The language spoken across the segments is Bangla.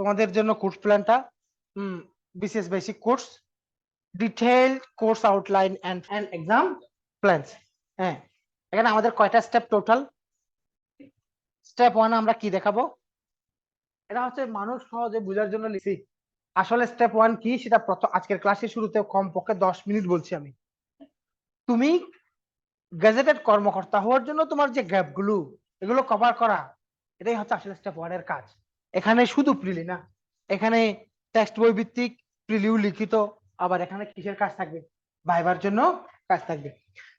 তোমাদের জন্য কোর্স প্ল্যানটা BCS basic course detail course outline and and exam plans হ্যাঁ। এখানে আমাদের কয়টা স্টেপ টোটাল স্টেপ ওয়ান আমরা কি দেখাবো? এটা হচ্ছে মানুষ সহজে বোঝার জন্য লিখছি। আসলে স্টেপ ওয়ান কি? সেটা প্রথম আজকের ক্লাসের শুরুতে কম পক্ষে দশ মিনিট বলছি আমি। তুমি গেজেটেড কর্মকর্তা হওয়ার জন্য তোমার যে গ্যাপগুলো এগুলো কভার করা, এটাই হচ্ছে আসলে স্টেপ ওয়ানের কাজ। এখানে শুধু প্রিলি না, এখানে টেক্সট বই ভিত্তিক প্রিলিউ লিখিত, আবার এখানে কিসের কাজ থাকবে? ভাইবার জন্য কাজ থাকবে।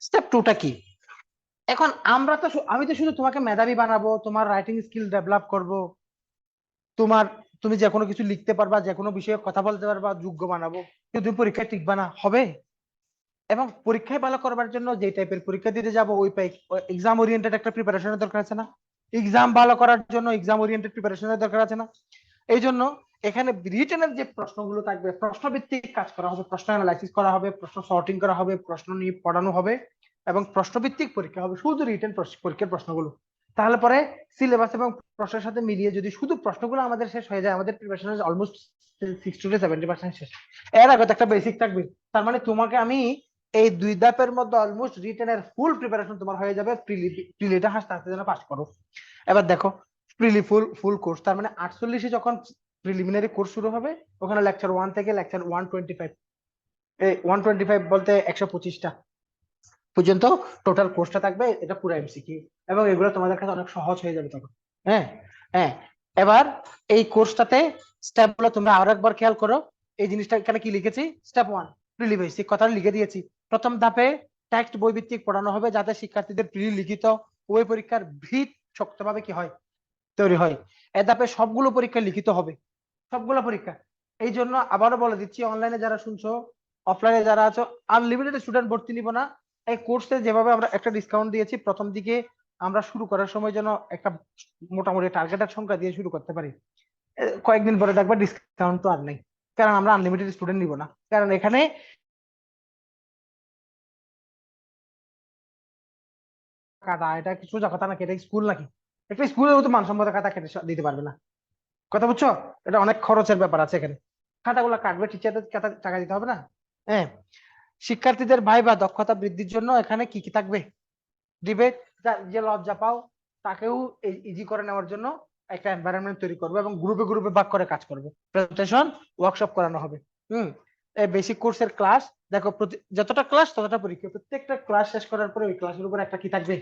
স্টেপ টুটা কি? এখন আমরা তো আমি তো শুধু তোমাকে মেধাবী বানাবো, তোমার রাইটিং স্কিল ডেভেলপ করব, তোমার, তুমি যে কোনো কিছু লিখতে পারবা, যে কোনো বিষয়ে কথা বলতে পারবা, যোগ্য বানাবো তুমি পরীক্ষায় টিকবা না, হবে? এবং পরীক্ষায় ভালো করবার জন্য যে টাইপের পরীক্ষা দিতে যাব, ওই এক্সাম ওরিয়েন্টেড একটা প্রিপারেশনের দরকার আছে না? এক্সাম ভালো করার জন্য এক্সাম ওরিয়েন্টেড প্রিপারেশনের দরকার আছে না। এই জন্য এখানে রিটেনের যে প্রশ্নগুলো থাকবে, প্রশ্নভিত্তিক কাজ করা হবে, প্রশ্ন অ্যানালাইসিস করা হবে, প্রশ্ন সর্টিং করা হবে, প্রশ্ন নিয়ে পড়ানো হবে এবং প্রশ্নভিত্তিক পরীক্ষা হবে শুধু রিটেন পরীক্ষার প্রশ্নগুলো। তাহলে পরে সিলেবাস এবং প্রশ্নের সাথে মিলিয়ে যদি শুধু প্রশ্নগুলো আমাদের শেষ হয়ে যায়, আমাদের প্রিপারেশনের almost sixty to seventy percent শেষ। এর আগে একটা বেসিক থাকবে, তার মানে তোমাকে আমি এই দুই ধাপের মধ্যে অলমোস্ট রিটেনের ফুল প্রিপারেশন তোমার হয়ে যাবে। প্রিলিটা হাসতে হাসতে যেন পাস করো। এবার দেখো প্রিলি ফুল ফুল কোর্স তার মানে আটচল্লিশে যখন প্রিলিমিনারি কোর্স শুরু হবে, ওখানে লেকচার ওয়ান থেকে লেকচার ওয়ান টোয়েন্টি ফাইভ এই ওয়ান টোয়েন্টি ফাইভ বলতে একশো পঁচিশটা পর্যন্ত টোটাল কোর্সটা থাকবে, এটা পুরো এমসিকিউ এবং এগুলো তোমাদের কাছে অনেক সহজ হয়ে যাবে তখন। হ্যাঁ? হ্যাঁ? এবার এই কোর্সটাতে স্টেপগুলো তোমরা আরও একবার খেয়াল করো। এই জিনিসটা এখানে কি লিখেছি? স্টেপ ওয়ান প্রিলি বেসিক কথাটা লিখে দিয়েছি। প্রথম ধাপে টেক্সট বই ভিত্তিক পড়ানো হবে যাতে শিক্ষার্থীদের প্রিলি লিখিত ওই পরীক্ষার ভিত শক্তভাবে কি হয়, তৈরি হয়। এ ধাপে সবগুলো পরীক্ষা লিখিত হবে, সবগুলো পরীক্ষা। এই জন্য আবারও বলে দিচ্ছি অনলাইনে যারা শুনছো অফলাইনে যারা আছো আনলিমিটেড স্টুডেন্ট ভর্তি নিব না। এই কোর্সে যেভাবে আমরা একটা ডিসকাউন্ট দিয়েছি, প্রথম দিকে আমরা শুরু করার সময় যেন একটা মোটামুটি টার্গেটের সংখ্যা দিয়ে শুরু করতে পারি। কয়েকদিন পরে দেখবা ডিসকাউন্ট তো আর নেই। কারণ আমরা আনলিমিটেড স্টুডেন্ট নিব না। কারণ এখানে কাটা এটা কি সোজা কথা নাকি? এটা স্কুল নাকি? একটা স্কুলেও তো মানসম্মত খাতা কেটে দিতে পারবে না। কথা বুঝছ? এটা অনেক খরচের ব্যাপার আছে এখানে। খাতাগুলো কাটবে টিচারদের টাকা দিতে হবে না? হ্যাঁ। শিক্ষার্থীদের ভাই বা দক্ষতা বৃদ্ধির জন্য এখানে কি কি থাকবে? ডিবেট যে লজ্জা পাও, তাকেও ইজি করে নেওয়ার জন্য একটা এনভায়রনমেন্ট তৈরি করবে এবং গ্রুপে গ্রুপে ভাগ করে কাজ করবে। প্রেজেন্টেশন ওয়ার্কশপ করানো হবে। হুম। এই বেসিক কোর্সের ক্লাস দেখো যতটা ক্লাস ততটা পরীক্ষা। প্রত্যেকটা ক্লাস শেষ করার পরে ওই ক্লাসের উপর একটা কি থাকবে?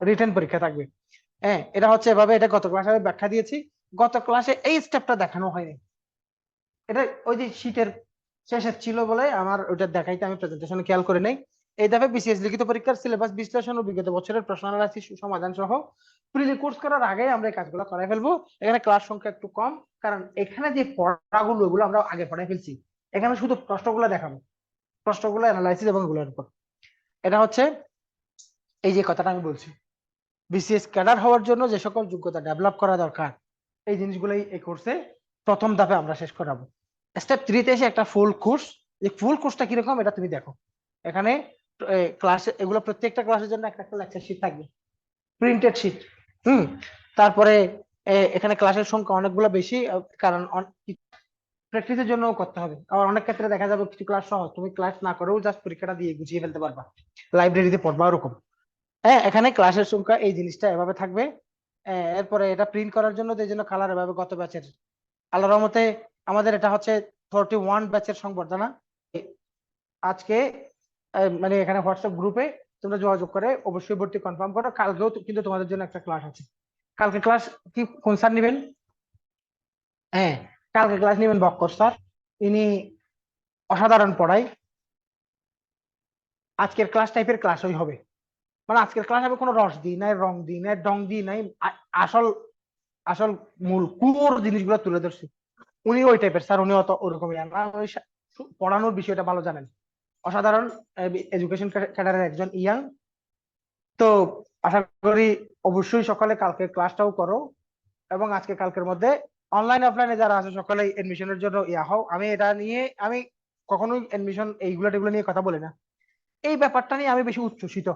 রিটেন পরীক্ষা থাকবে। হ্যাঁ এটা হচ্ছে এভাবে, এটা গত ক্লাসে আমি ব্যাখ্যা দিয়েছি। গত ক্লাসে এই স্টেপটা দেখানো হয়নি। এটা ওই যে শীটের শেষে ছিল বলে আমার ওটা দেখাইতে আমি প্রেজেন্টেশনে খেয়াল করে নেই। এই ধাপে বিসিএস লিখিত পরীক্ষার সিলেবাস বিশ্লেষণ ও বিগত বছরের প্রশ্ন অ্যানালাইসিস সমাধান সহ প্রিলি কোর্স করার আগে আমরা এই কাজগুলো করাই ফেলব। এখানে ক্লাস সংখ্যা একটু কম, কারণ এখানে যে পড়াগুলো, এগুলো আমরা আগে পড়াই ফেলছি। এখানে শুধু প্রশ্নগুলো দেখাবো। প্রশ্নগুলো অ্যানালাইসিস এবং এগুলোর উপর। এটা হচ্ছে এই যে কথাটা আমি বলছি। বিসিএস ক্যাডার হওয়ার জন্য যে সকল যোগ্যতা ডেভেলপ করা দরকার, এই জিনিসগুলোই এই কোর্সে প্রথম ধাপে আমরা শেষ করাবো। স্টেপ থ্রিতে এসে একটা ফুল কোর্স এই ফুল কোর্সটা কীরকম এটা তুমি দেখো। এখানে ক্লাসে এগুলো প্রত্যেকটা ক্লাসের জন্য একটা একটা লেকচার শিট থাকবে। Printed sheet hmm? তারপরে এখানে ক্লাসের সংখ্যা অনেকগুলো বেশি, কারণ প্র্যাকটিসের জন্য করতে হবে। আবার অনেক ক্ষেত্রে দেখা যাবে কিছু ক্লাস সহজ, তুমি ক্লাস না করেও জাস্ট পরীক্ষাটা দিয়ে গুছিয়ে ফেলতে পারবা। লাইব্রেরিতে পড়বা ওরকম। হ্যাঁ এখানে ক্লাসের সংখ্যা এই জিনিসটা এভাবে থাকবে। এরপরে এটা প্রিন্ট করার জন্য এই জন্য কালার এভাবে গত ব্যাচের আল্লাহর রহমতে আমাদের এটা হচ্ছে থার্টি ওয়ান ব্যাচের সংবর্ধনা আজকে মানে এখানে হোয়াটসঅ্যাপ গ্রুপে তোমরা যোগাযোগ করে অবশ্যই ভর্তি কনফার্ম করো। কালকেও কিন্তু তোমাদের জন্য একটা ক্লাস আছে। কালকে ক্লাস কি, কোন স্যার নেবেন? হ্যাঁ। কালকে ক্লাস নেবেন বক্কর স্যার। ইনি অসাধারণ পড়ায়। আজকের ক্লাস টাইপের ক্লাসই হবে। মানে আজকের ক্লাস হবে কোনো রস দিই নাই, রং দিই নাই ডং দিই নাই আসল আসল মূল কুয়োর জিনিসগুলো তুলে ধরছি। উনি ওই টাইপের স্যার উনি অত ওরকমই ওই পড়ানোর বিষয়টা ভালো জানেন। অসাধারণ এডুকেশন ক্যাডারের একজন ইয়াং। তো আশা করি অবশ্যই সকালে কালকে ক্লাসটাও করো। এবং আজকে কালকের মধ্যে অনলাইন অফলাইনে যারা আছে, সকালে এডমিশনের জন্য ইয়া হও। আমি এটা নিয়ে, আমি কখনোই এডমিশন এইগুলো টেগুলো নিয়ে কথা বলি না। এই ব্যাপারটা নিয়ে আমি বেশি উচ্ছ্বসিত।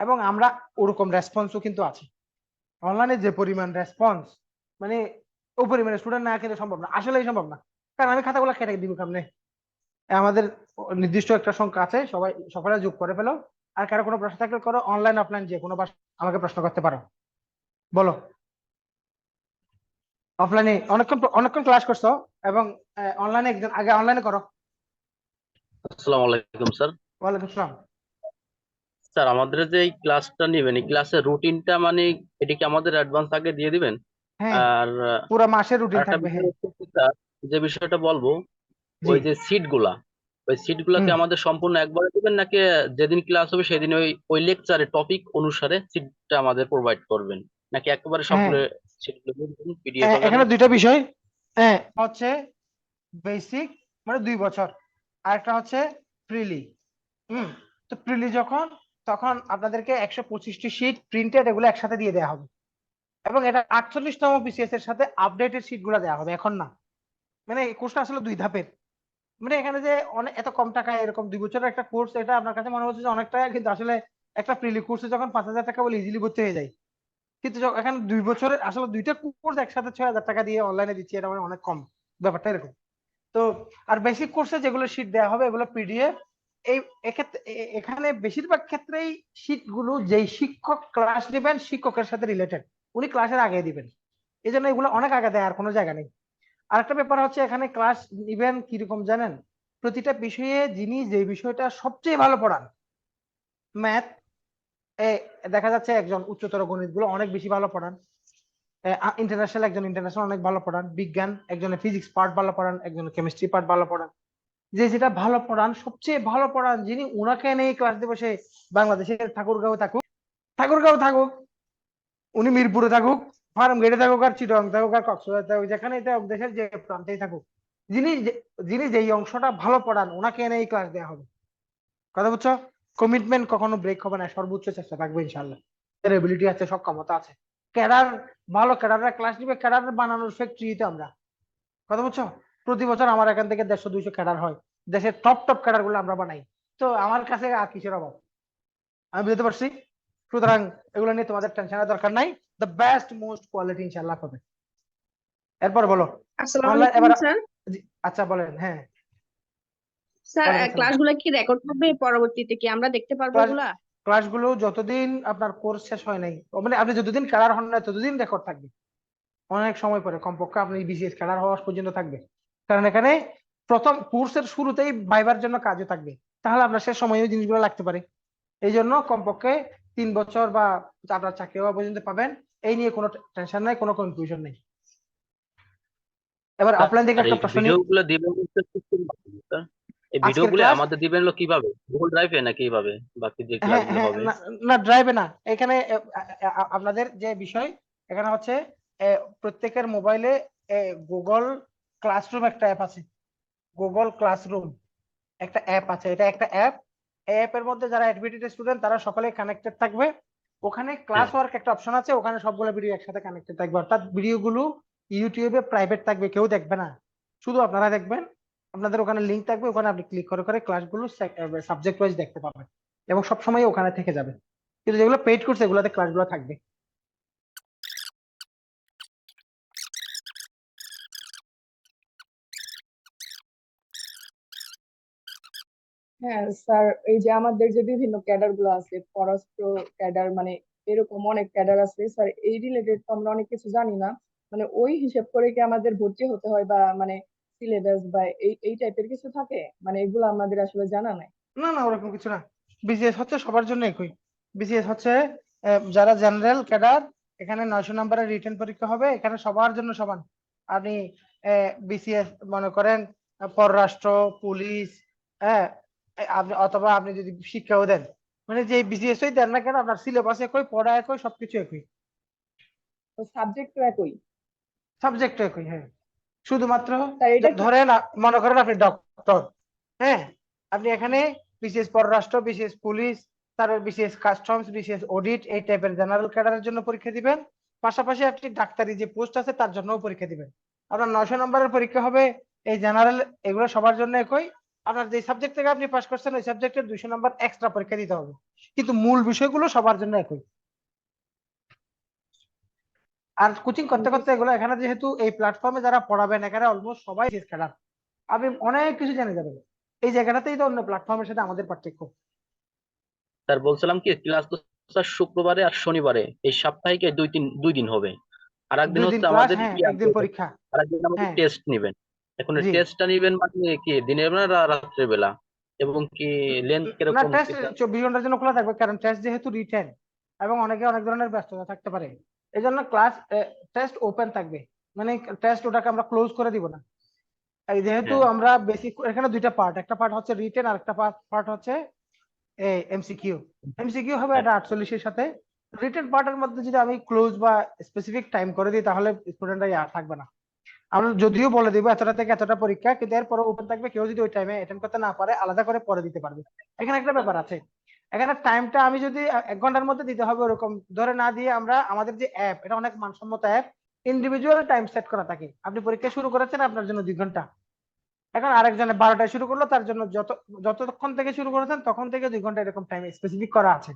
এবং আমরা ওরকম রেসপন্সও কিন্তু আছে। অনলাইনে যে পরিমাণ রেসপন্স মানে ও পরিমাণে স্টুডেন্ট না খেলে সম্ভব না। আসলেই সম্ভব না। কারণ আমি খাতাগুলো কেটে দিব সামনে আমাদের নির্দিষ্ট একটা সংখ্যা আছে, সবাই, সকলে যোগ করে ফেলো। আর কারও কোনো প্রশ্ন থাকলে করো। অনলাইন অফলাইন যে কোনো আমাকে প্রশ্ন করতে পারো। বলো। অফলাইনে অনেকক্ষণ অনেকক্ষণ ক্লাস করছ এবং অনলাইনে একজন আগে অনলাইনে করো। আসসালামু আলাইকুম স্যার। ওয়ালাইকুম আসসালাম। স্যার আমাদের যে এই ক্লাসটা নেবেন এই ক্লাসের রুটিনটা মানে এটা কি আমাদের অ্যাডভান্স আগে দিয়ে দিবেন? হ্যাঁ আর পুরো মাসের রুটিন থাকবে বিষয় হ্যাঁ। হচ্ছে স্যার, যে বিষয়টা বলব জি। ওই যে সিটগুলা ওই সিটগুলা কি হুম। আমাদের সম্পূর্ণ একবারে দিবেন নাকি যেদিন ক্লাস হবে সেদিন ওই ওই লেকচারে টপিক অনুসারে সিটটা আমাদের প্রোভাইড করবেন? নাকি একেবারে সবগুলো পিডিএফ হ্যাঁ, এখানে দুইটা বিষয়। হ্যাঁ হচ্ছে বেসিক মানে দুই বছর। আর একটা হচ্ছে প্রিলি হুম তো প্রিলি যখন তখন আপনাদেরকে একশো পঁচিশটি শীট প্রিন্টেড এগুলো একসাথে দিয়ে দেওয়া হবে। এবং এটা আটচল্লিশতম বিসিএস এর সাথে আপডেটেড শীটগুলো দেওয়া হবে এখন না। মানে এই কোর্সটা আসলে দুই ধাপের। মানে এখানে যে অনেক এত কম টাকায় এরকম দুই বছরের একটা কোর্স এটা আপনার কাছে মনে হচ্ছে যে অনেক টাকা কিন্তু আসলে একটা প্রিলি কোর্সে যখন পাঁচ হাজার টাকা বলে ইজিলি ভর্তি হয়ে যায়। কিন্তু এখানে দুই বছরের আসলে দুইটা কোর্স একসাথে ছয় হাজার টাকা দিয়ে অনলাইনে দিচ্ছি, এটা মানে অনেক কম ব্যাপারটা এরকম। তো আর বেসিক কোর্সে যেগুলো শীট দেওয়া হবে, এগুলো পিডিএফ এই এখানে বেশিরভাগ ক্ষেত্রেই শীটগুলো যেই শিক্ষক ক্লাস নেবেন, শিক্ষকের সাথে রিলেটেড উনি ক্লাসের আগে দিবেন। এই জন্য এগুলো অনেক আগে দেয়, আর কোনো জায়গা নেই। আরেকটা ব্যাপার হচ্ছে এখানে ক্লাস নিবেন কীরকম জানেন? প্রতিটা বিষয়ে যিনি যে বিষয়টা সবচেয়ে ভালো পড়ান ম্যাথ দেখা যাচ্ছে একজন উচ্চতর গণিতগুলো অনেক বেশি ভালো পড়ান। ইন্টারন্যাশনাল একজন ইন্টারন্যাশনাল অনেক ভালো পড়ান। বিজ্ঞান একজনের ফিজিক্স পার্ট ভালো পড়ান একজনের কেমিস্ট্রি পার্ট ভালো পড়ান। যে যেটা ভালো পড়ান, সবচেয়ে ভালো পড়ান যিনি, উনাকে নিয়ে ক্লাস দেবো সে বাংলাদেশের ঠাকুরগাঁও থাকুক। ঠাকুরগাঁও থাকুক, উনি মিরপুরে থাকুক ফার্ম গেটে থাকুক আর চিটং থাকুক আর কক্সবাজার থাকুক যেখানে থাকুক, দেশের যে প্রান্তেই থাকুক। যিনি যিনি যেই অংশটা ভালো পড়ান ওনাকে এনে এই ক্লাস দেওয়া হবে। কথা বুঝছ? কমিটমেন্ট কখনো ব্রেক হবে না সর্বোচ্চ চেষ্টা থাকবে ইনশাল্লাহ এর এবিলিটি আছে সক্ষমতা আছে। ক্যাডার ভালো ক্যাডাররা ক্লাস নিবে ক্যাডার বানানোর ফ্যাক্টরিতে আমরা। কথা বুঝছ? প্রতি বছর আমার এখান থেকে দেড়শো দুইশো ক্যাডার হয়। দেশের টপ টপ ক্যাডারগুলো আমরা বানাই। তো আমার কাছে আর কিসের অভাব? আমি বুঝতে পারছি? সুতরাং এগুলো নিয়ে তোমাদের টেনশনের দরকার নাই। দ্য বেস্ট মোস্ট কোয়ালিটি ইনশাল্লাহ হবে। এরপর বলো। আচ্ছা বলেন হ্যাঁ। স্যার ক্লাসগুলো কি রেকর্ড হবে পরবর্তীতে কি? আমরা দেখতে পারব এগুলা? ক্লাসগুলো যতদিন আপনার কোর্স শেষ হয় নাই মানে আপনি যতদিন ক্যাডার হন না ততদিন রেকর্ড থাকবে। অনেক সময় পরে কমপক্ষে আপনি বিসিএস ক্যাডার হওয়া পর্যন্ত থাকবে। কারণ এখানে প্রথম কোর্সের শুরুতেই ভাইবার জন্য কাজও থাকবে। তাহলে আপনার শেষ সময় ওই জিনিসগুলো লাগতে পারে। এই জন্য কমপক্ষে তিন বছর বা আপনার চাকরি হওয়া পর্যন্ত পাবেন। এই নিয়ে কোনো টেনশন নাই কোনো কনফিউশন নেই। এবার থেকে একটা প্রশ্ন দিবেন এই ভিডিওগুলো আমাদের দিবেন হলো কীভাবে? গুগল ড্রাইভে নাকি কীভাবে বাকি যে হ্যাঁ ক্লাসগুলো হ্যাঁ হবে? না না ড্রাইভে না। এখানে আপনাদের যে বিষয় এখানে হচ্ছে প্রত্যেকের মোবাইলে গুগল ক্লাসরুম একটা অ্যাপ আছে। গুগল ক্লাসরুম একটা অ্যাপ আছে। এটা একটা অ্যাপ অ্যাপের মধ্যে যারা অ্যাডমিটেড স্টুডেন্ট তারা সকলে কানেক্টেড থাকবে। ওখানে ক্লাস ওয়ার্ক একটা অপশন আছে। ওখানে সবগুলো ভিডিও একসাথে কানেক্টেড থাকবে। অর্থাৎ ভিডিওগুলো ইউটিউবে প্রাইভেট থাকবে। কেউ দেখবে না। শুধু আপনারা দেখবেন। আপনাদের ওখানে লিংক থাকবে, ওখানে আপনি ক্লিক করে করে ক্লাসগুলো সাবজেক্ট ওয়াইজ দেখতে পাবেন। এবং সবসময় ওখানে থেকে যাবে। কিন্তু যেগুলো পেইড কোর্স এগুলোতে ক্লাসগুলো থাকবে। হ্যাঁ স্যার, এই যে আমাদের যে বিভিন্ন ক্যাডারগুলো আছে পররাষ্ট্র ক্যাডার মানে এরকম অনেক ক্যাডার আছে, স্যার, এই রিলেটেড তো আমরা অনেক কিছু জানি না। মানে ওই হিসেব করে কি আমাদের ভর্তি হতে হয় বা মানে সিলেবাস বা এই এই টাইপের কিছু থাকে? মানে এগুলো আমাদের আসলে জানা নাই। না না ওরকম কিছু না। বিসিএস হচ্ছে সবার জন্য একই। বিসিএস হচ্ছে যারা জেনারেল ক্যাডার এখানে নয়শো নম্বরের রিটেন পরীক্ষা হবে এখানে সবার জন্য সমান। আপনি বিসিএস মনে করেন পররাষ্ট্র পুলিশ হ্যাঁ আপনি অথবা আপনি যদি শিক্ষাও দেন। মানে যে বিসিএস ওই দেন না কেন আপনার সিলেবাস একই পড়া একই সবকিছু একই। সাবজেক্ট তো একই? সাবজেক্ট একই হ্যাঁ। শুধুমাত্র ধরেন মনে করেন আপনি ডক্টর হ্যাঁ? আপনি এখানে বিশেষ পররাষ্ট্র বিশেষ পুলিশ তারপর বিশেষ কাস্টমস বিশেষ অডিট এই টাইপের জেনারেল ক্যাডারের জন্য পরীক্ষা দিবেন। পাশাপাশি আপনি ডাক্তারি যে পোস্ট আছে তার জন্যও পরীক্ষা দিবেন। আপনার নয়শো নম্বরের পরীক্ষা হবে এই জেনারেল এগুলো সবার জন্য একই। আপনার যে সাবজেক্ট থেকে আপনি পাস করছেন ওই সাবজেক্টের দুইশো নম্বর এক্সট্রা পরীক্ষা দিতে হবে। কিন্তু মূল বিষয়গুলো সবার জন্য একই। আর কোচিং করতে করতে এগুলো এখানে যেহেতু এই প্ল্যাটফর্মে যারা পড়াবেন এখানে অলমোস্ট সবাই ক্যাডার আপনি অনেক কিছু জেনে যাবেন। এই জায়গাটাতেই তো অন্য প্ল্যাটফর্মের সাথে আমাদের পার্থক্য। স্যার বলছিলাম কি ক্লাস তো স্যার শুক্রবারে আর শনিবারে এই সাপ্তাহিকে দুই তিন দুই দিন হবে। আর একদিন দিন হচ্ছে আমাদের হ্যাঁ একদিন পরীক্ষা। আর একদিন আমাদের হ্যাঁ। টেস্ট নেবেন। এখন। টেস্টটা নেবেন মানে কি দিনের বেলা না রাত্রের বেলা এবং কি লেন্থ না কীরকম টেস্ট কি স্যার? চব্বিশ ঘণ্টার জন্য খোলা থাকবে কারণ টেস্ট যেহেতু রিটেন এবং অনেকে অনেক ধরনের ব্যস্ততা থাকতে পারে। এই জন্য ক্লাস টেস্ট ওপেন থাকবে। মানে টেস্ট ওটাকে আমরা ক্লোজ করে দিব না। এই যেহেতু হ্যাঁ। আমরা বেসিক এখানে দুইটা পার্ট একটা পার্ট হচ্ছে রিটেন আর একটা পার্ট হচ্ছে এমসিকিউ এমসিকিউ হবে। এটা আটচল্লিশের সাথে। রিটেন পার্টের মধ্যে যদি আমি ক্লোজ বা স্পেসিফিক টাইম করে দিই তাহলে স্টুডেন্টরা থাকবে না। আমরা যদিও বলে দিব এতটা থেকে এতটা পরীক্ষা কিন্তু এরপরে ওপেন থাকবে। কেউ যদি ওই টাইমে অ্যাটেন্ড করতে না পারে আলাদা করে পরে দিতে পারবে। এখানে একটা ব্যাপার আছে। এখানে টাইমটা আমি যদি এক ঘণ্টার মধ্যে দিতে হবে ওরকম। ধরে না দিয়ে আমরা আমাদের যে অ্যাপ এটা অনেক মানসম্মত অ্যাপ ইন্ডিভিজুয়াল টাইম সেট করা থাকে। আপনি পরীক্ষা শুরু করেছেন আপনার জন্য দুই ঘণ্টা। এখন আরেকজনে বারোটায় শুরু করল তার জন্য যত যতক্ষণ থেকে শুরু করেছেন তখন থেকে দুই ঘণ্টা এরকম টাইম স্পেসিফিক করা আছে।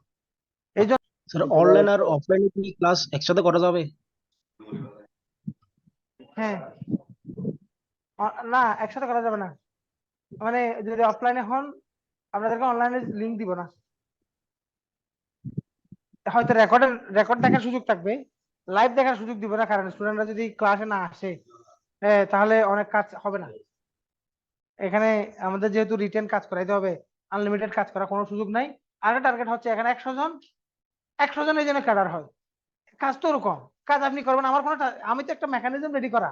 এই জন্য স্যার অনলাইন আর অফলাইন কি ক্লাস একসাথে করা যাবে? হ্যাঁ। না একসাথে করা যাবে না। মানে যদি অফলাইনে হন আপনাদেরকে অনলাইনে লিংক দিব না। হয়তো রেকর্ডের রেকর্ড দেখার সুযোগ থাকবে। লাইভ দেখার সুযোগ দিব না, কারণ স্টুডেন্টরা যদি ক্লাসে না আসে তাহলে অনেক কাজ হবে না। এখানে আমাদের যেহেতু রিটেন কাজ করাইতে হবে আনলিমিটেড কাজ করার কোনো সুযোগ নাই। আর টার্গেট হচ্ছে এখানে একশো জন একশো জন এই জন্য ক্যাডার হয়। কাজ তো ওরকম, কাজ আপনি করবেন। আমার কোনো আমি তো একটা মেকানিজম রেডি করা।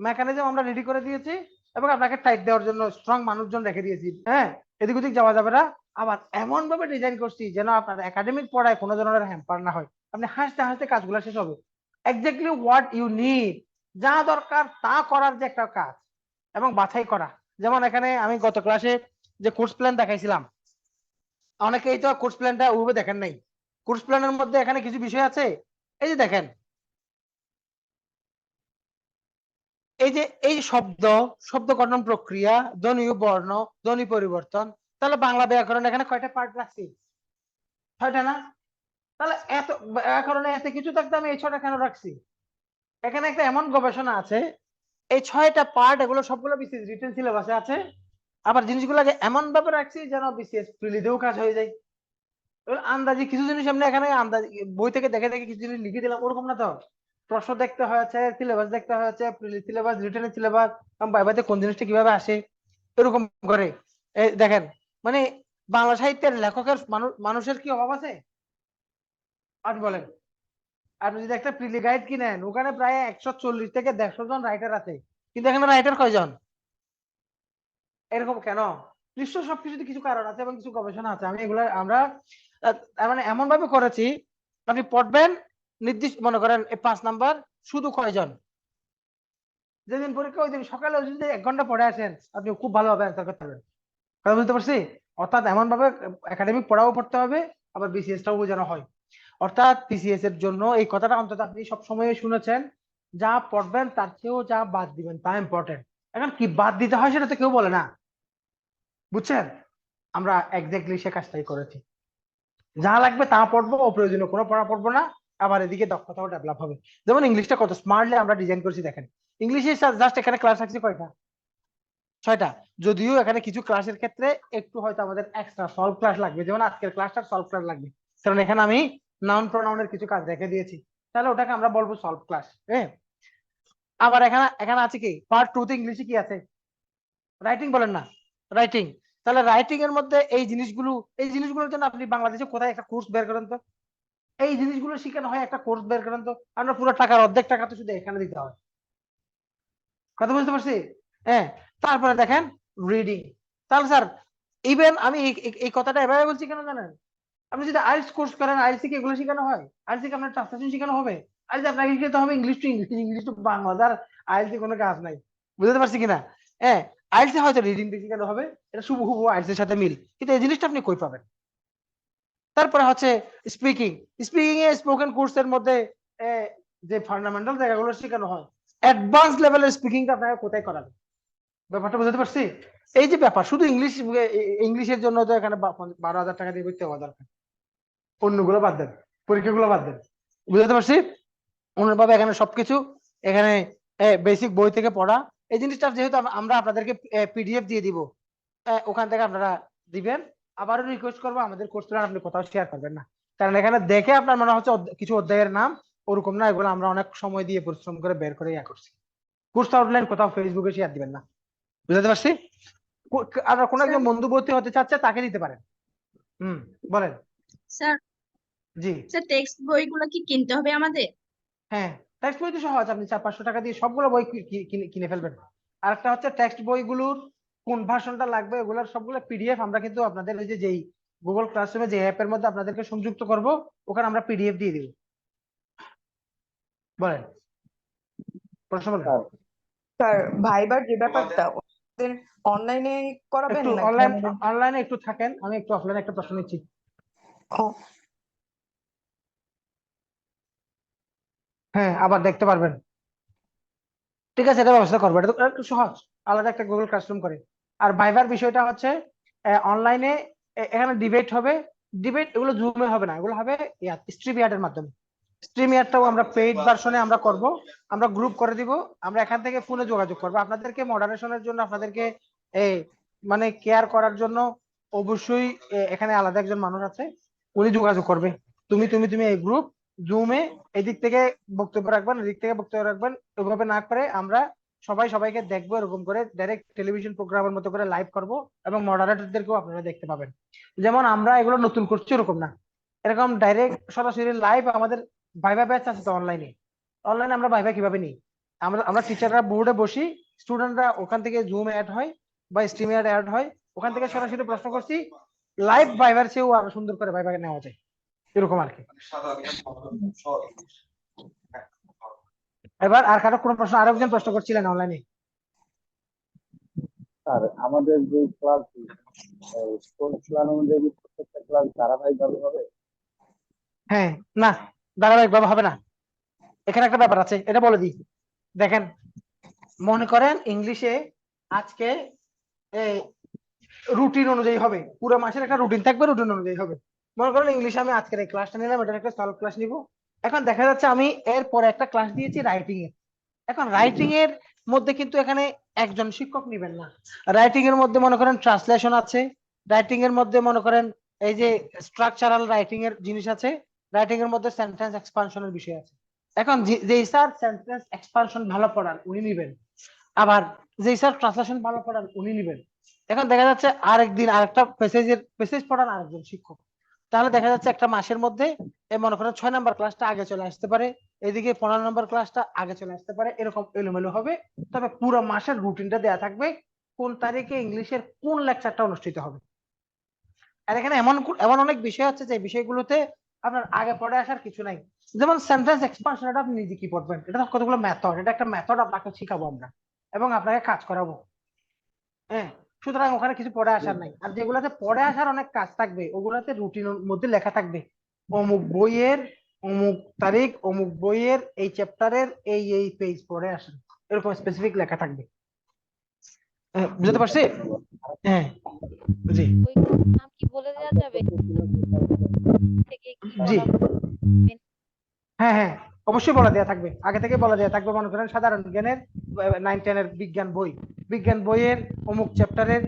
মেকানিজম আমরা রেডি করে দিয়েছি এবং আপনাকে টাইট দেওয়ার জন্য স্ট্রং মানুষজন রেখে দিয়েছি। হ্যাঁ এদিক ওদিক যাওয়া যাবে না। আবার এমন ভাবে ডিজাইন করছি যেন আপনার একাডেমিক পড়ায় কোনো ধরনের হ্যাম্পার না হয়। আপনি হাসতে হাসতে কাজগুলো শেষ হবে। এক্স্যাক্টলি হোয়াট ইউ নিড যা দরকার তা করার যে একটা কাজ এবং বাছাই করা। যেমন এখানে আমি গত ক্লাসে যে কোর্স প্ল্যান দেখাইছিলাম, অনেকেই তো কোর্স প্ল্যানটা ওভাবে দেখেন নাই। কোর্স প্ল্যানের মধ্যে এখানে কিছু বিষয় আছে? এই যে দেখেন। এই যে এই শব্দ শব্দ গঠন প্রক্রিয়া, ধ্বনি বর্ণ, ধ্বনি পরিবর্তন তাহলে বাংলা ব্যাকরণ এখানে কয়টা পার্ট রাখছি? ছয়টা না? তাহলে এত ব্যাকরণে এত কিছু থাকতে আমি এই ছয়টা কেন রাখছি? এখানে একটা এমন গবেষণা আছে, এই ছয়টা পার্ট এগুলো সবগুলো বিসিএস রিটেন সিলেবাসে আছে, আবার জিনিসগুলোকে এমন ভাবে রাখছি যেন বিসিএস প্রিলিতেও কাজ হয়ে যায়। আন্দাজি কিছু জিনিস আমরা এখানে আন্দাজি, বই থেকে দেখে দেখে কিছু জিনিস লিখে দিলাম, ওরকম না তো? প্রশ্ন দেখতে হয়েছে সিলেবাস দেখতে হয়েছে সিলেবাস রিটেনের সিলেবাস বাইবাতে কোন জিনিসটা কীভাবে আসে? এরকম করে। দেখেন মানে বাংলা সাহিত্যের লেখকের মানুষের কি অভাব আছে? আজ বলেন। আপনি যদি একটা প্রিলি গাইড কিনেন, ওখানে প্রায় একশো চল্লিশ থেকে দেড়শো জন রাইটার আছে। কিন্তু এখানে রাইটার কয়জন? এরকম কেন? নিশ্চয় সবকিছুতে কিছু কারণ আছে এবং কিছু গবেষণা আছে। আমি এগুলা, আমরা মানে এমন ভাবে করেছি, আপনি পড়বেন, নির্দিষ্ট, মনে করেন, এই পাঁচ নাম্বার, শুধু কয়জন? যেদিন পরীক্ষা, ওই দিন সকালে যদি এক ঘণ্টা পড়ে আসেন, আপনি খুব ভালোভাবে অ্যান্সার করতে পারবেন। কথা বুঝতে পারছি? অর্থাৎ এমন ভাবে একাডেমিক পড়াও পড়তে হবে, আবার বিসিএস টাও বোঝানো হয়। অর্থাৎ বিসিএস এর জন্য এই কথাটা অন্তত আপনি সব সময় শুনেছেন, যা পড়বেন তার চেয়েও যা বাদ দিবেন তা ইম্পর্টেন্ট এখন কি বাদ দিতে হয় সেটা তো কেউ বলে না। বুঝছেন? আমরা এক্স্যাক্টলি সে কাজটাই করেছি। যা লাগবে তা পড়ব, অপ্রয়োজনীয় কোনো পড়া পড়ব না, আবার এদিকে দক্ষতাও ডেভেলপ হবে। যেমন ইংলিশটা কত স্মার্টলি আমরা ডিজাইন করেছি, দেখেন। ইংলিশে জাস্ট এখানে ক্লাস রাখছি কয়টা? ছয়টা। যদিও এখানে কিছু ক্লাসের ক্ষেত্রে একটু হয়তো আমাদের এক্সট্রা সলভ ক্লাস লাগবে। যেমন আজকের ক্লাসটা সলভ ক্লাস লাগবে। কারণ এখানে আমি নাউন প্রোনাউনের কিছু কাজ রেখে দিয়েছি। তাহলে ওটাকে আমরা বলব সলভ ক্লাস হ্যাঁ আবার এখানে এখানে আছে কি? পার্ট টু তে ইংলিশে কি আছে? রাইটিং বলেন না। রাইটিং তাহলে রাইটিং এর মধ্যে এই জিনিসগুলো, এই জিনিসগুলোর জন্য আপনি বাংলাদেশে কোথায় একটা কোর্স বের করেন তো? এই জিনিসগুলো শেখানো হয় একটা কোর্স বের করেন তো? আমরা পুরো টাকার অর্ধেক টাকা তো শুধু এখানে দিতে হয়। কথা বুঝতে পারছি? হ্যাঁ। তারপরে দেখেন রিডিং তাহলে স্যার ইভেন আমি এই- কথাটা এভাবে বলছি কেন জানেন? আপনি যদি আইএলটিএস কোর্স করেন আইএলটিএস কি এগুলো শেখানো হয়? আইএলটিএস কি আপনার ট্রান্সলেশন শেখানো হবে? আইএলটিএস আপনাকে শিখাতে হবে? English to English English to Bangla R IELTS কোনো কাজ নাই। বুঝতে পারছি কিনা? হ্যাঁ আইএলটিএস হয়তো রিডিং দিয়ে শেখানো হবে, এটা শুভ হুবহু আইএলটিএস এর সাথে মিল। কিন্তু এই জিনিসটা আপনি কই পাবেন? তারপরে হচ্ছে স্পিকিং স্পিকিং এ স্পোকেন কোর্সের মধ্যে যে ফান্ডামেন্টাল জায়গাগুলো শেখানো হয় অ্যাডভান্স লেভেলের স্পিকিংটা আপনাকে কোথায় করাবে? ব্যাপারটা বুঝতে পারছি? এই যে ব্যাপার শুধু ইংলিশ ইংলিশের জন্য তো এখানে বারো হাজার টাকা দিয়ে ভর্তি হওয়া দরকার। অন্যগুলো বাদ দেন পরীক্ষাগুলো বাদ দেন। বুঝতে পারছি? অন্যভাবে এখানে সবকিছু এখানে বেসিক বই থেকে পড়া। এই জিনিসটা যেহেতু আমরা আপনাদেরকে পিডিএফ দিয়ে দিব ওখান থেকে আপনারা দিবেন। আবারও রিকোয়েস্ট করব আমাদের কোর্স প্ল্যান আপনি কোথাও শেয়ার করবেন না। কারণ এখানে দেখে আপনার মনে হচ্ছে কিছু অধ্যায়ের নাম ওরকম না এগুলো আমরা অনেক সময় দিয়ে পরিশ্রম করে বের করে ইয়া করছি। কোর্স আউটলাইন কোথাও ফেসবুকে শেয়ার দিবেন না। বুঝতে পারছি? আর কোনো একজন বন্ধু ভর্তি হতে চাচ্ছে তাকে দিতে পারেন। হুম বলেন। স্যার জি। স্যার টেক্সট বইগুলো কি কিনতে হবে আমাদের? হ্যাঁ টেক্সট বই তো সহজ আপনি চার পাঁচশো টাকা দিয়ে সবগুলো বই কিনে ফেলবেন। আর একটা হচ্ছে টেক্সট বইগুলোর কোন ভার্সনটা লাগবে এগুলোর সবগুলো পিডিএফ আমরা কিন্তু আপনাদের এই যে যেই গুগল ক্লাসরুমে যে অ্যাপের মধ্যে আপনাদেরকে সংযুক্ত করব ওখানে আমরা পিডিএফ দিয়ে দিব। বলেন। প্রশ্ন বলেন। স্যার ভাইবার যে ব্যাপারটা ওদের অনলাইনে করাবেন একটু অনলাইন অনলাইনে একটু থাকেন আমি একটু অফলাইনে একটা প্রশ্ন নিচ্ছি। হ্যাঁ আবার দেখতে পারবেন। ঠিক আছে এটা ব্যবস্থা করব। এটা তো একটু সহজ। আলাদা একটা গুগল ক্লাসরুম করে। আর ভাইবার বিষয়টা হচ্ছে অনলাইনে এখানে ডিবেট হবে। ডিবেট এগুলো জুমে হবে না এগুলো হবে স্ট্রিম ইয়ার্ডের মাধ্যমে। স্ট্রিম ইয়ার্ডটাও আমরা পেইড ভার্সনে আমরা করব। আমরা গ্রুপ করে দিব। আমরা এখান থেকে ফোনে যোগাযোগ করব। আপনাদেরকে মডারেশনের জন্য, আপনাদেরকে এই মানে কেয়ার করার জন্য অবশ্যই এখানে আলাদা একজন মানুষ আছে। উনি যোগাযোগ করবে। তুমি তুমি তুমি এই গ্রুপ জুমে এদিক থেকে বক্তব্য রাখবেন, এদিক থেকে বক্তব্য রাখবেন। ওইভাবে না করে আমরা সবাই সবাইকে দেখব, এরকম করে ডাইরেক্ট টেলিভিশন প্রোগ্রামের মতো করে লাইভ করব এবং মডারেটরদেরকেও আপনারা দেখতে পাবেন। যেমন আমরা এগুলো নতুন করছি, এরকম না। এরকম ডাইরেক্ট সরাসরি লাইভ আমাদের ভাইভা ব্যাচ আছে তো অনলাইনে অনলাইনে আমরা ভাইভা কীভাবে নিই? আমরা আমরা টিচাররা বোর্ডে বসি স্টুডেন্টরা ওখান থেকে জুম অ্যাড হয় বা স্ট্রিম অ্যাড অ্যাড হয় ওখান থেকে সরাসরি প্রশ্ন করছি লাইভ ভাইভার চেয়েও আরও সুন্দর করে ভাইভা নেওয়া যায়। এরকম আর কি। এবার আর কারও কোনো প্রশ্ন আর একজন প্রশ্ন করছিলেন অনলাইনে স্যার আমাদের যে ক্লাস কোর্স প্ল্যান অনুযায়ী প্রত্যেকটা ক্লাস ধারাবাহিকভাবে হবে? হ্যাঁ না। ধারাবাহিক ভাবে হবে না। এখানে একটা ব্যাপার আছে, এটা বলে দিই। দেখেন, মনে করেন ইংলিশে আজকে রুটিন অনুযায়ী হবে। পুরো মাসের একটা রুটিন থাকবে রুটিন অনুযায়ী হবে। মনে করেন ইংলিশে আমি আজকের এই ক্লাসটা নিলাম, এটার একটা সলভ ক্লাস নিব। এখন দেখা যাচ্ছে আমি এর পরে একটা ক্লাস দিয়েছি রাইটিং এর। এখন রাইটিং এর মধ্যে কিন্তু এখানে একজন শিক্ষক নিবেন না। রাইটিং এর মধ্যে মনে করেন ট্রান্সলেশন আছে। রাইটিং এর মধ্যে মনে করেন এই যে স্ট্রাকচারাল রাইটিং এর জিনিস আছে। রাইটিং এর মধ্যে সেন্টেন্স এক্সপানশনের বিষয় আছে। এখন যেই স্যার সেন্টেন্স এক্সপানশন ভালো পড়ান, উনি নিবেন। আবার যেই স্যার ট্রান্সলেশন ভালো পড়ান, উনি নিবেন। এখন দেখা যাচ্ছে আরেকদিন আরেকটা প্যাসেজের প্যাসেজ পড়ান আরেকজন শিক্ষক। তাহলে দেখা যাচ্ছে একটা মাসের মধ্যে মনে করেন ছয় নাম্বার ক্লাসটা আগে চলে আসতে পারে, এদিকে পনেরো নম্বর ক্লাসটা আগে চলে আসতে পারে, এরকম এলোমেলো হবে। তবে পুরো মাসের রুটিনটা দেয়া থাকবে কোন তারিখে ইংলিশের কোন লেকচারটা অনুষ্ঠিত হবে। আর এখানে এমন এমন অনেক বিষয় আছে যে বিষয়গুলোতে আপনার আগে পড়ে আসার কিছু নাই। যেমন সেন্টেন্স এক্সপানশন এটা আপনি নিজে কি পড়বেন এটা কতগুলো মেথড এটা একটা মেথড আপনাকে শিখাবো আমরা এবং আপনাকে কাজ করাবো। হ্যাঁ? সুতরাং ওখানে কিছু পড়ে আসার নাই। আর যেগুলোতে পড়ে আসার অনেক কাজ থাকবে, ওগুলোতে রুটিনের মধ্যে লেখা থাকবে। অমুক বইয়ের অমুক তারিখ, অমুক বইয়ের এই চ্যাপ্টারের এই এই পেজ পড়ে আসেন। এরকম স্পেসিফিক লেখা থাকবে। বুঝতে পারছি? হ্যাঁ। জি জি। হ্যাঁ হ্যাঁ। অবশ্যই বলা দেয়া থাকবে। আগে থেকে বলা দেয়া থাকবে, মনে করেন, সাধারণ জ্ঞানের নাইন টেনের বিজ্ঞান বই। বিজ্ঞান বইয়ের অমুক চ্যাপ্টারের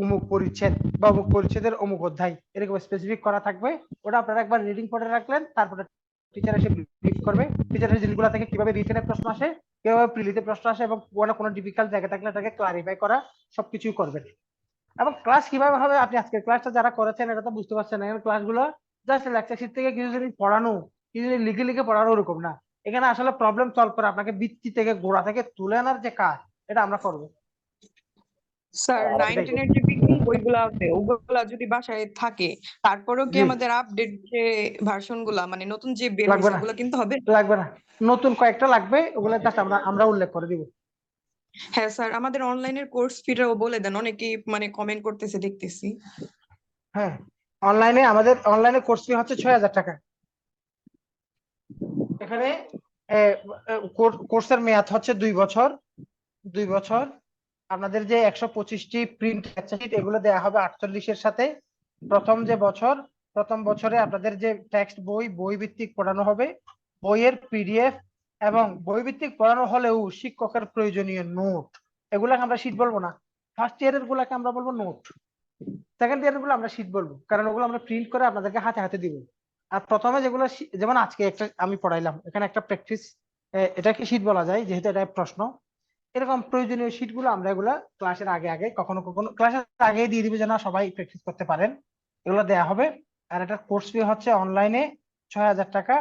অমুক পরিচ্ছেদ বা অমুক পরিচ্ছেদের অমুক অধ্যায়। এরকম স্পেসিফিক করা থাকবে। ওটা আপনারা একবার রিডিং পড়ে রাখলেন, তারপরে টিচার এসে ব্রিফ করবে। টিচার এসে জিনিসগুলো থেকে কীভাবে রিটেনের প্রশ্ন আসে কীভাবে প্রিলিতে প্রশ্ন আসে এবং কোনো কোনো ডিফিকাল্ট জায়গা থাকলে এটাকে ক্লারিফাই করা সবকিছুই করবেন। এবং ক্লাস কীভাবে হবে? আপনি আজকের ক্লাসটা যারা করেছেন এটা তো বুঝতে পারছেন এখানে ক্লাসগুলো জাস্ট লেকচার শিট থেকে কিছু জিনিস পড়ানো, কিছু জিনিস লিখে লিখে পড়ানো ওরকম না। এখানে আসলে প্রবলেম সলভ করে, আপনাকে বৃত্তি থেকে গোড়া থেকে তুলে আনার যে কাজ, এটা আমরা করব। স্যার আর নাইন এটাই। টেনের যে বিজ্ঞান বইগুলো আছে। ওগুলা যদি বাসায় থাকে তারপরেও কি আমাদের আপডেট যে ভার্সনগুলা মানে নতুন যে বের হয়েছে। ওগুলো কিন্তু হবে? লাগবে না। নতুন কয়েকটা লাগবে ওগুলো জাস্ট আমরা আমরা উল্লেখ করে দিব। হ্যাঁ স্যার আমাদের অনলাইনের কোর্স ফিটাও বলে দেন। অনেকেই মানে কমেন্ট করতেছে দেখতেছি। হ্যাঁ অনলাইনে আমাদের অনলাইনে কোর্স ফি হচ্ছে ছয় হাজার টাকা। এখানে কোর্সের মেয়াদ হচ্ছে দুই বছর। দুই বছর। আপনাদের যে একশো পঁচিশটি প্রিন্ট এগুলো দেওয়া হবে আটচল্লিশের সাথে। প্রথম যে বছর, প্রথম বছরে আপনাদের যে টেক্সট বই বই ভিত্তিক পড়ানো হবে, বইয়ের পিডিএফ এবং বইভিত্তিক পড়ানো হলেও শিক্ষকের প্রয়োজনীয় নোট এগুলাকে আমরা শীট বলব না। ফার্স্ট ইয়ারের গুলাকে আমরা বলব নোট সেকেন্ড ইয়ারেরগুলো আমরা শীট বলব, কারণ ওগুলো আমরা প্রিন্ট করে আপনাদেরকে হাতে হাতে দিব। আর প্রথমে যেগুলো যেমন আজকে একটা আমি পড়াইলাম, এখানে একটা প্র্যাকটিস এটাকে শীট বলা যায়, যেহেতু এটা প্রশ্ন। এরকম প্রয়োজনীয় শীটগুলো আমরা এগুলা ক্লাসের আগে আগে, কখনো কখনো ক্লাসের আগে দিয়ে দিবে যেন সবাই প্র্যাকটিস করতে পারেন। এগুলো দেয়া হবে। আর এটা কোর্স ফি হচ্ছে অনলাইনে ছয় হাজার টাকা।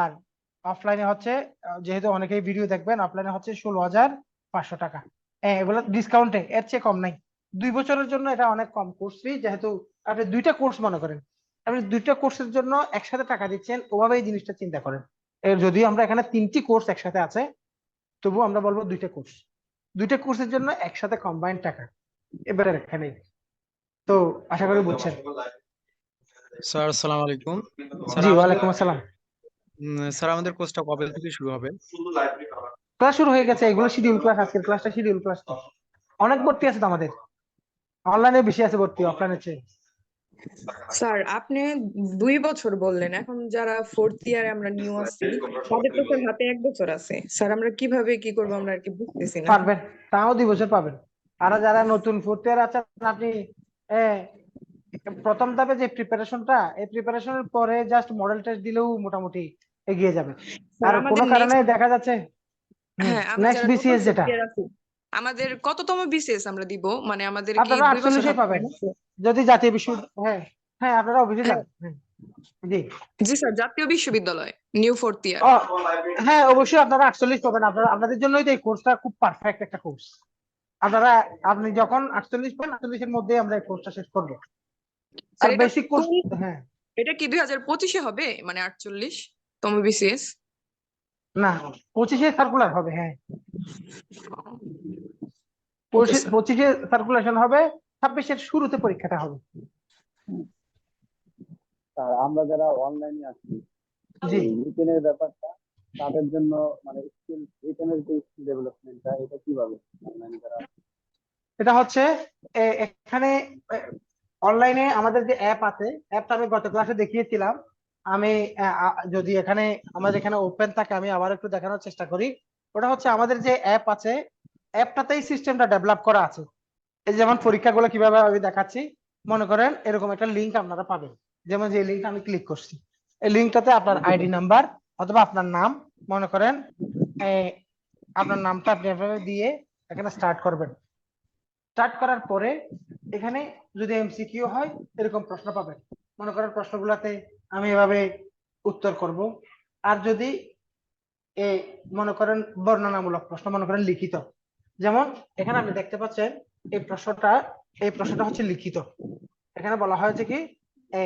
আর অফলাইনে হচ্ছে যেহেতু অনেকেই ভিডিও দেখবেন অফলাইনে হচ্ছে ষোলো হাজার পাঁচশো টাকা। এগুলো ডিসকাউন্টে এর চেয়ে কম নাই। দুই বছরের জন্য এটা অনেক কম কোর্স ফি যেহেতু আপনি দুইটা কোর্স মনে করেন। আপনি দুইটা কোর্সের জন্য একসাথে টাকা দিচ্ছেন ওভাবে এই জিনিসটা চিন্তা করেন। যদিও আমরা এখানে তিনটি কোর্স একসাথে আছে তবু আমরা বলব দুইটা কোর্স দুইটা কোর্সের জন্য একসাথে কম্বাইন্ড টাকা। এবারে এখানে তো আশা করি বুঝছেন। স্যার আসসালামু আলাইকুম। জি ওয়ালাইকুম আসসালাম। স্যার আমাদের কোর্সটা কবে থেকে শুরু হবে? ক্লাস শুরু হয়ে গেছে এগুলো শিডিউল ক্লাস আজকের ক্লাসটা শিডিউল ক্লাস অনেক ভর্তি আছে তো আমাদের। অনলাইনে বেশি আছে ভর্তি অফলাইনে চেয়ে। স্যার আপনি দুই বছর বললেন। এখন যারা ফোর্থ ইয়ারে আমরা নিউ আছি তাদের তো স্যার হাতে এক বছর আছে। স্যার আমরা কীভাবে কি করব আমরা আর কি বুঝতেছি না। পারবেন তাও দুই বছর পাবেন। আর যারা নতুন ফোর্থ ইয়ার আছেন আপনি প্রথম ধাপে যে প্রিপারেশনটা এই প্রিপারেশনের পরে জাস্ট মডেল টেস্ট দিলেও মোটামুটি এগিয়ে যাবে। আর কোনো কারণে দেখা যাচ্ছে হ্যাঁ নেক্সট বিসিএস যেটা। আমাদের কততম বিসিএস আমরা দিব? মানে আমাদের কি দুই বছর 48 পাবেন। যদি জাতীয় বিশ্ববিদ্যালয় হ্যাঁ হ্যাঁ আপনারা যান। হ্যাঁ। জি। জি স্যার জাতীয় বিশ্ববিদ্যালয় নিউ ফোর্থ ইয়ার। হ্যাঁ অবশ্যই আপনারা আটচল্লিশ পাবেন। আপনারা আপনাদের জন্যই তো এই কোর্সটা খুব পারফেক্ট একটা কোর্স। আপনারা আপনি যখন আটচল্লিশ পান আটচল্লিশের মধ্যে আমরা এই কোর্সটা শেষ করব। আর বেসিক কোর্স হ্যাঁ। এটা কি দুই হাজার পঁচিশে হবে? মানে আটচল্লিশ তম বিসিএস না পঁচিশে সার্কুলার হবে হ্যাঁ। পঁচিশে সার্কুলেশন হবে। ছাব্বিশের শুরুতে পরীক্ষাটা হবে। আমরা যারা অনলাইনে আছি জি। রিটেনের ব্যাপারটা তাদের জন্য মানে স্কিল রিটেনের যে স্কিল ডেভেলপমেন্টটা এটা কীভাবে অনলাইনে যারা এটা হচ্ছে এখানে অনলাইনে আমাদের যে অ্যাপ আছে অ্যাপটা আমি গত ক্লাসে দেখিয়েছিলাম। আমি যদি এখানে আমাদের এখানে ওপেন থাকে আমি আবার একটু দেখানোর চেষ্টা করি। ওটা হচ্ছে আমাদের যে অ্যাপ আছে অ্যাপটাতেই সিস্টেমটা ডেভেলপ করা আছে। এই যেমন পরীক্ষাগুলো কীভাবে আমি দেখাচ্ছি, মনে করেন এরকম একটা লিঙ্ক আপনারা পাবেন। যেমন যে লিঙ্কটা আমি ক্লিক করছি। এই লিঙ্কটাতে আপনার আইডি নাম্বার অথবা আপনার নাম, মনে করেন আপনার নামটা আপনি এভাবে দিয়ে এখানে স্টার্ট করবেন। স্টার্ট করার পরে এখানে যদি এমসিকিউ হয়, এরকম প্রশ্ন পাবেন। মনে করেন প্রশ্নগুলোতে আমি এভাবে উত্তর করব। আর যদি, এ, মনে করেন বর্ণনামূলক প্রশ্ন, মনে করেন লিখিত। যেমন এখানে আপনি দেখতে পাচ্ছেন এই প্রশ্নটা এই প্রশ্নটা হচ্ছে লিখিত। এখানে বলা হয়েছে কি, a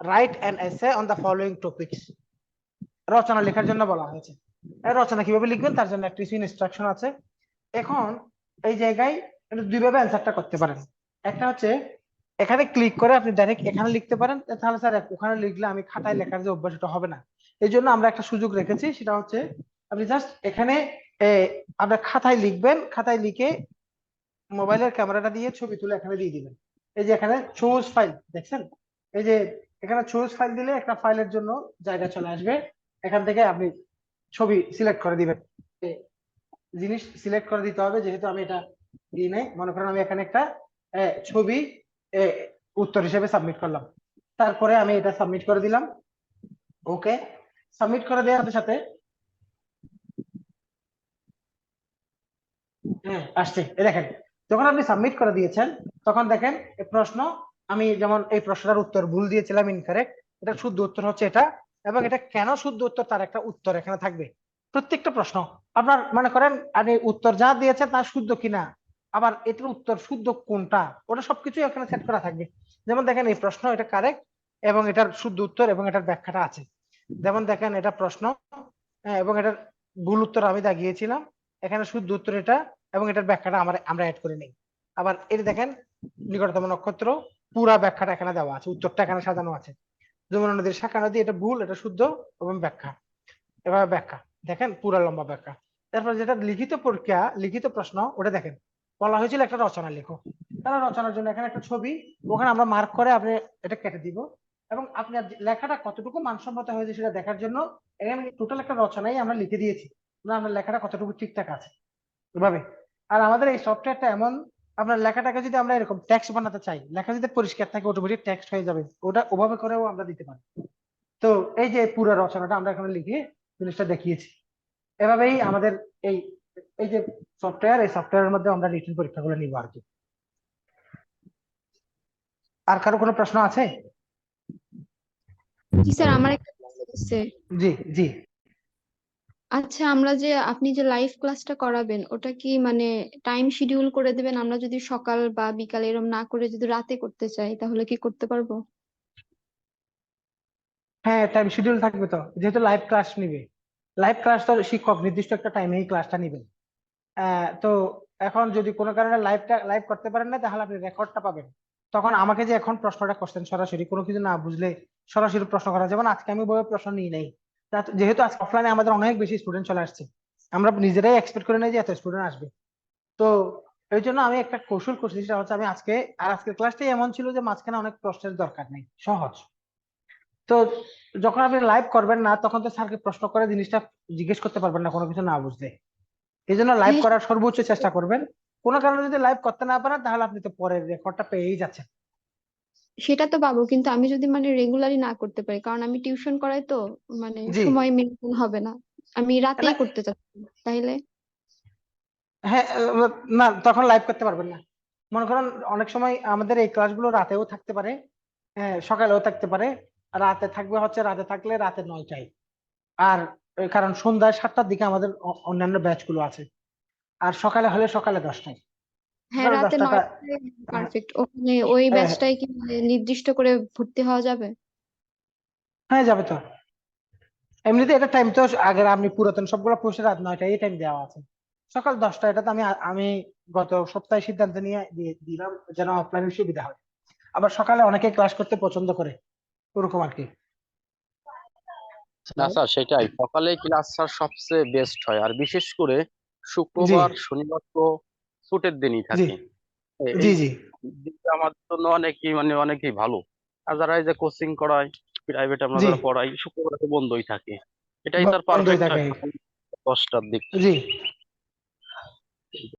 write an essay on the following topics রচনা লেখার জন্য বলা হয়েছে। রচনা কীভাবে লিখবেন? তার জন্য একটা ইনস্ট্রাকশন আছে। এখন এই জায়গায় দুইভাবে অ্যান্সারটা করতে পারেন। একটা হচ্ছে, এখানে ক্লিক করে আপনি ডাইরেক্ট এখানে লিখতে পারেন। তাহলে স্যার ওখানে লিখলে আমি খাতায় লেখার যে অভ্যাস ওটা হবে না। এই জন্য আমরা একটা সুযোগ রেখেছি, সেটা হচ্ছে আপনি জাস্ট এখানে আপনার খাতায় লিখবেন। খাতায় লিখে মোবাইলের ক্যামেরাটা দিয়ে ছবি তুলে এখানে দিয়ে দিবেন। এই যে এখানে চুজ ফাইল দেখছেন? এই যে এখানে চুজ ফাইল দিলে একটা ফাইলের জন্য জায়গা চলে আসবে। এখান থেকে আপনি ছবি সিলেক্ট করে দিবেন। জিনিস সিলেক্ট করে দিতে হবে, যেহেতু আমি এটা দিই নাই। মনে করেন আমি এখানে একটা ছবি উত্তর হিসেবে সাবমিট করলাম। তারপরে আমি এটা সাবমিট করে দিলাম। ওকে সাবমিট করে দেওয়ার সাথে সাথে হ্যাঁ আসছে। দেখেন যখন আপনি সাবমিট করে দিয়েছেন তখন দেখেন এই প্রশ্ন আমি যেমন এই প্রশ্নটার উত্তর ভুল দিয়েছিলাম ইনকারেক্ট এটা শুদ্ধ উত্তর হচ্ছে এটা এবং এটা কেন শুদ্ধ উত্তর? তার একটা উত্তর এখানে থাকবে। প্রত্যেকটা প্রশ্ন আপনার মনে করেন আপনি উত্তর যা দিয়েছেন তা শুদ্ধ কিনা আবার এটার উত্তর শুদ্ধ কোনটা ওটা সবকিছু এখানে সেট করা থাকবে। যেমন দেখেন এই প্রশ্ন এটা কারেক্ট এবং এটার শুদ্ধ উত্তর এবং এটার ব্যাখ্যাটা আছে। যেমন দেখেন এটা প্রশ্ন হ্যাঁ, এবং এটার ভুল উত্তর আমি দাগিয়েছিলাম এখানে শুদ্ধ উত্তর এটা এবং এটার ব্যাখ্যাটা আমরা আমরা অ্যাড করে নেই। আবার এটা দেখেন, নিকটতম নক্ষত্র, পুরা ব্যাখ্যাটা এখানে দেওয়া আছে, উত্তরটা এখানে সাজানো আছে। যমুনা নদীর শাখা, নদী, এটা ভুল, এটা শুদ্ধ এবং ব্যাখ্যা। এভাবে ব্যাখ্যা, দেখেন, পুরা লম্বা ব্যাখ্যা। তারপর যেটা লিখিত পরীক্ষা লিখিত প্রশ্ন, ওটা দেখেন, বলা হয়েছিল একটা রচনা লেখো। তাহলে রচনার জন্য এখানে একটা ছবি, ওখানে আমরা মার্ক করে আপনি এটা কেটে দিব। এবং আপনার লেখাটা কতটুকু মানসম্মত হয়েছে সেটা দেখার জন্য এখানে টোটাল একটা রচনাই আমরা লিখে দিয়েছি। যে আপনার লেখাটা কতটুকু ঠিকঠাক আছে। এভাবে। আর আমাদের এই সফটওয়্যারটা এমন আপনার লেখাটাকে যদি আমরা এরকম টেক্সট বানাতে চাই লেখা যদি পরিষ্কার থাকে অটোমেটিক টেক্সট হয়ে যাবে ওটা ওভাবে করেও আমরা দিতে পারি। তো এই যে পুরো রচনাটা আমরা এখানে লিখে জিনিসটা দেখিয়েছি। এভাবেই আমাদের এই এই যে সফটওয়্যার এই সফটওয়্যারের মধ্যে আমরা রিটেন পরীক্ষাগুলো নিব আর কি। আর কারও কোনো প্রশ্ন আছে? জি স্যার আমার একটা জি জি। আচ্ছা আমরা যে আপনি যে লাইভ ক্লাসটা করাবেন, ওটা কি মানে টাইম শিডিউল করে দিবেন? আমরা যদি সকাল বা বিকাল এরকম না করে যদি রাতে করতে চাই, তাহলে কি করতে পারব? হ্যাঁ টাইম শিডিউল থাকবে তো। যেহেতু লাইভ ক্লাস নিবে। লাইভ ক্লাস তো শিক্ষক, নির্দিষ্ট একটা টাইমে এই ক্লাসটা নিবেন। তো এখন যদি কোনো কারণে লাইভটা লাইভ করতে পারেন না, তাহলে আপনি রেকর্ডটা পাবেন। তখন আমাকে যে এখন প্রশ্নটা করছেন সরাসরি, কোনো কিছু না বুঝলে সরাসরি প্রশ্ন করা যেমন আজকে আমি বইয়ে প্রশ্ন নিই নাই। যেহেতু আজকে অফলাইনে আমাদের অনেক বেশি স্টুডেন্ট চলে আসছে আমরা নিজেরাই এক্সপেক্ট করে নেই যে এত স্টুডেন্ট আসবে। তো এই জন্য আমি একটা কৌশল করছি সেটা হচ্ছে আমি আজকে আর আজকের ক্লাসটাই এমন ছিল যে মাঝখানে অনেক প্রশ্নের দরকার নেই সহজ। তো যখন আপনি লাইভ করবেন না তখন তো স্যারকে প্রশ্ন করে জিনিসটা জিজ্ঞেস করতে পারবেন না কোনো কিছু না বুঝতে। এই জন্য লাইভ। করার সর্বোচ্চ চেষ্টা করবেন। কোনো কারণে যদি লাইভ করতে না পারেন তাহলে আপনি তো পরের রেকর্ডটা পেয়েই যাচ্ছেন। সেটা তো পাবো কিন্তু আমি যদি মানে রেগুলারই না করতে পারি কারণ আমি টিউশন করাই তো মানে জি। সময় মেনটেন হবে না। আমি রাতেই করতে চাচ্ছি তাইলে? হ্যাঁ আহ, না তখন লাইভ করতে পারবেন না। মনে করেন অনেক সময় আমাদের এই ক্লাসগুলো রাতেও থাকতে পারে হ্যাঁ সকালেও থাকতে পারে। রাতে থাকবে হচ্ছে রাতে থাকলে রাতে নয়টায়। আর কারণ সন্ধ্যা সাতটার দিকে আমাদের অ- অন্যান্য ব্যাচগুলো আছে। আর সকালে হলে সকালে দশটায়। হ্যাঁ সকালে রাতে দশটাটা নয়টায় পারফেক্ট ওখানে ওই হ্যাঁ। ব্যাচটাই কি মানে নির্দিষ্ট করে ভর্তি হওয়া যাবে? হ্যাঁ যাবে তো। এমনিতে এটা টাইম তো আগের আপনি পুরাতন সবগুলো পোস্টে রাত নয়টায় এই টাইম দেওয়া আছে। সকাল দশটা এটা তো আমি আমি গত সপ্তাহে সিদ্ধান্ত নিয়ে দিয়ে দিলাম যেন অফলাইনে সুবিধা হয়। আবার সকালে অনেকে ক্লাস করতে পছন্দ করে ওরকম আর কি। না স্যার সেটাই। সকালে ক্লাস স্যার সবচেয়ে বেস্ট হয়। আর বিশেষ করে শুক্রবার শনিবার তো ছুটির দিনই থাকে। এ- জি জি। আমাদের জন্য অনেকই মানে অনেকই ভালো। আর যারা এই যে কোচিং করায় প্রাইভেট আমরা যারা পড়াই শুক্রবার তো বন্ধই থাকে। এটাই তার পারফেক্ট থাকে। দশটার দিক জি।